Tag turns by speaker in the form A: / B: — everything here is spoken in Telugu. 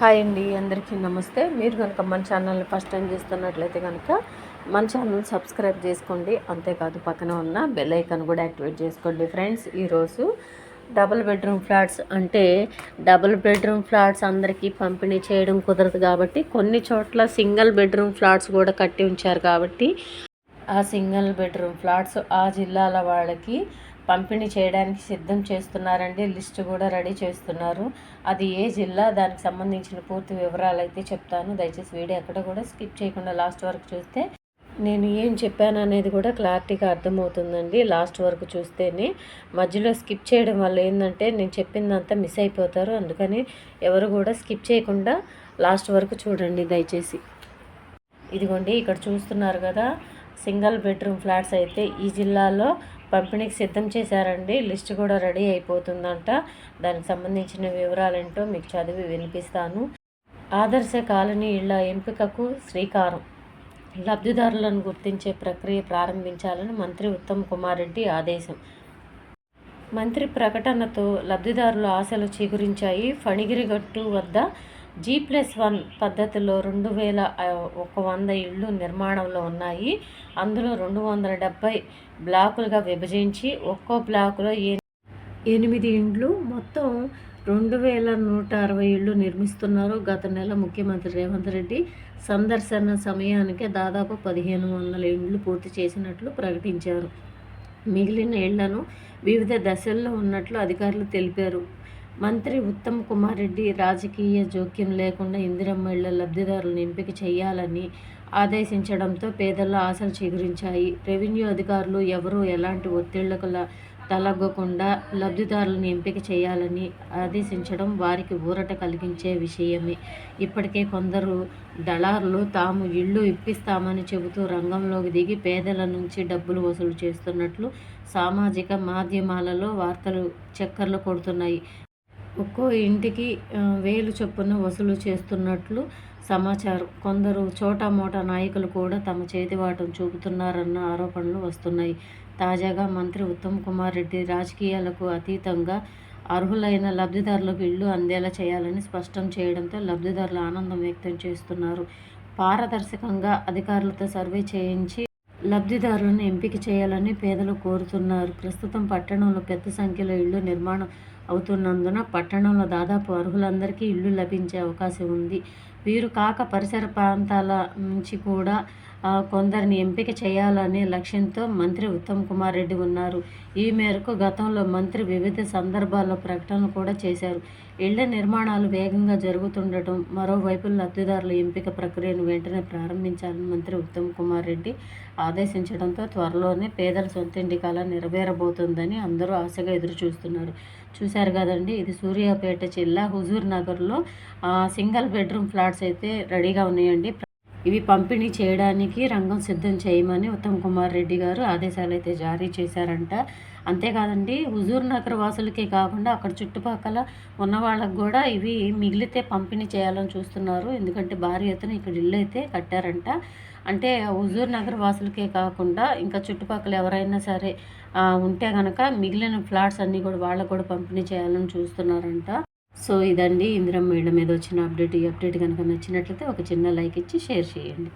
A: హాయ్ అండి అందరికీ నమస్తే. మీరు కనుక మన ఛానల్ని ఫస్ట్ టైం చేస్తున్నట్లయితే కనుక మన ఛానల్ సబ్స్క్రైబ్ చేసుకోండి. అంతేకాదు పక్కన ఉన్న బెల్ ఐకాన్ కూడా యాక్టివేట్ చేసుకోండి ఫ్రెండ్స్. ఈరోజు డబుల్ బెడ్రూమ్ ఫ్లాట్స్ అంటే డబుల్ బెడ్రూమ్ ఫ్లాట్స్ అందరికీ పంపిణీ చేయడం కుదరదు కాబట్టి కొన్ని చోట్ల సింగిల్ బెడ్రూమ్ ఫ్లాట్స్ కూడా కట్టి ఉంచారు కాబట్టి ఆ సింగిల్ బెడ్రూమ్ ఫ్లాట్స్ ఆ జిల్లాల వాళ్ళకి పంపిణీ చేయడానికి సిద్ధం చేస్తున్నారండి. లిస్ట్ కూడా రెడీ చేస్తున్నారు. అది ఏ జిల్లా దానికి సంబంధించిన పూర్తి వివరాలు అయితే చెప్తాను. దయచేసి వీడియో ఎక్కడ కూడా స్కిప్ చేయకుండా లాస్ట్ వరకు చూస్తే నేను ఏం చెప్పాను అనేది కూడా క్లారిటీగా అర్థమవుతుందండి. లాస్ట్ వరకు చూస్తేనే. మధ్యలో స్కిప్ చేయడం వల్ల ఏంటంటే నేను చెప్పిందంతా మిస్ అయిపోతారు. అందుకని ఎవరు కూడా స్కిప్ చేయకుండా లాస్ట్ వరకు చూడండి దయచేసి. ఇదిగోండి ఇక్కడ చూస్తున్నారు కదా. సింగిల్ బెడ్రూమ్ ఫ్లాట్స్ అయితే ఈ జిల్లాలో పంపిణీకి సిద్ధం చేశారండి. లిస్ట్ కూడా రెడీ అయిపోతుందంట. దానికి సంబంధించిన వివరాలేంటో మీకు చదివి వినిపిస్తాను. ఆదర్శ కాలనీ ఇళ్ళ ఎంపికకు శ్రీకారం. లబ్ధిదారులను గుర్తించే ప్రక్రియ ప్రారంభించాలని మంత్రి ఉత్తమ్ కుమార్ రెడ్డి ఆదేశం. మంత్రి ప్రకటనతో లబ్ధిదారుల ఆశలు చిగురించాయి. ఫణిగిరిగట్టు వద్ద జీ ప్లస్ వన్ పద్ధతిలో రెండు వేల ఒక వంద ఇళ్ళు నిర్మాణంలో ఉన్నాయి. అందులో రెండు వందల డెబ్బై బ్లాకులుగా విభజించి ఒక్కో బ్లాకులో ఎనిమిది ఇండ్లు మొత్తం రెండు వేల నూట అరవై ఇళ్ళు నిర్మిస్తున్నారు. గత నెల ముఖ్యమంత్రి రేవంత్ రెడ్డి సందర్శన సమయానికి దాదాపు పదిహేను వందల ఇండ్లు పూర్తి చేసినట్లు ప్రకటించారు. మిగిలిన ఇళ్ళను వివిధ దశల్లో ఉన్నట్లు అధికారులు తెలిపారు. మంత్రి ఉత్తమ్ కుమార్ రెడ్డి రాజకీయ జోక్యం లేకుండా ఇందిరమ్మ ఇళ్ళ లబ్ధిదారులను ఎంపిక చేయాలని ఆదేశించడంతో పేదల ఆశలు చిగురించాయి. రెవెన్యూ అధికారులు ఎవరూ ఎలాంటి ఒత్తిళ్ళకు తలగ్గకుండా లబ్ధిదారులను ఎంపిక చేయాలని ఆదేశించడం వారికి ఊరట కలిగించే విషయమే. ఇప్పటికే కొందరు దళారులు తాము ఇళ్ళు ఇప్పిస్తామని చెబుతూ రంగంలోకి దిగి పేదల నుంచి డబ్బులు వసూలు చేస్తున్నట్లు సామాజిక మాధ్యమాలలో వార్తలు చక్కర్లు కొడుతున్నాయి. ఒక్కో ఇంటికి వేలు చొప్పున వసూలు చేస్తున్నట్లు సమాచారం. కొందరు చోటా మోటా నాయకులు కూడా తమ చేతివాటం చూపుతున్నారన్న ఆరోపణలు వస్తున్నాయి. తాజాగా మంత్రి ఉత్తమ్ కుమార్ రెడ్డి రాజకీయాలకు అతీతంగా అర్హులైన లబ్ధిదారులకు ఇల్లు అందేలా చేయాలని స్పష్టం చేయడంతో లబ్ధిదారులు ఆనందం వ్యక్తం చేస్తున్నారు. పారదర్శకంగా అధికారులతో సర్వే చేయించి లబ్ధిదారులను ఎంపిక చేయాలని పేదలు కోరుతున్నారు. ప్రస్తుతం పట్టణంలో పెద్ద సంఖ్యలో ఇళ్ళు నిర్మాణం అవుతున్నందున పట్టణంలో దాదాపు అర్హులందరికీ ఇల్లు లభించే అవకాశం ఉంది. వీరు కాక పరిసర ప్రాంతాల నుంచి కూడా కొందరిని ఎంపిక చేయాలనే లక్ష్యంతో మంత్రి ఉత్తమ్ కుమార్ రెడ్డి ఉన్నారు. ఈ మేరకు గతంలో మంత్రి వివిధ సందర్భాల్లో ప్రకటనలు కూడా చేశారు. ఇళ్ళ నిర్మాణాలు వేగంగా జరుగుతుండటం మరోవైపు లబ్ధిదారుల ఎంపిక ప్రక్రియను వెంటనే ప్రారంభించాలని మంత్రి ఉత్తమ్ కుమార్ రెడ్డి ఆదేశించడంతో త్వరలోనే పేదల సొంత ఇంటి కళ నెరవేరబోతుందని అందరూ ఆశగా ఎదురు చూస్తున్నారు చూశారు కదండి ఇది సూర్యాపేట జిల్లా హుజూర్ నగర్లో సింగిల్ బెడ్రూమ్ ఫ్లాట్స్ అయితే రెడీగా ఉన్నాయండి. ఇవి పంపిణీ చేయడానికి రంగం సిద్ధం చేయమని ఉత్తమ్ కుమార్ రెడ్డి గారు ఆదేశాలు అయితే జారీ చేశారంట. అంతేకాదండి హుజూర్ నగర్ వాసులకే కాకుండా అక్కడ చుట్టుపక్కల ఉన్న వాళ్ళకు కూడా ఇవి మిగిలితే పంపిణీ చేయాలని చూస్తున్నారు. ఎందుకంటే భారీ ఎత్తున ఇక్కడ ఇల్లు అయితే కట్టారంట. అంటే హుజూర్ నగర్ వాసులకే కాకుండా ఇంకా చుట్టుపక్కల ఎవరైనా సరే ఉంటే కనుక మిగిలిన ఫ్లాట్స్ అన్నీ కూడా వాళ్ళకు కూడా పంపిణీ చేయాలని చూస్తున్నారంట. సో ఇదండి ఇందిరమ్మ ఇళ్ళ మీద వచ్చిన అప్డేట్. ఈ అప్డేట్ కనుక నచ్చినట్లయితే ఒక చిన్న లైక్ ఇచ్చి షేర్ చేయండి.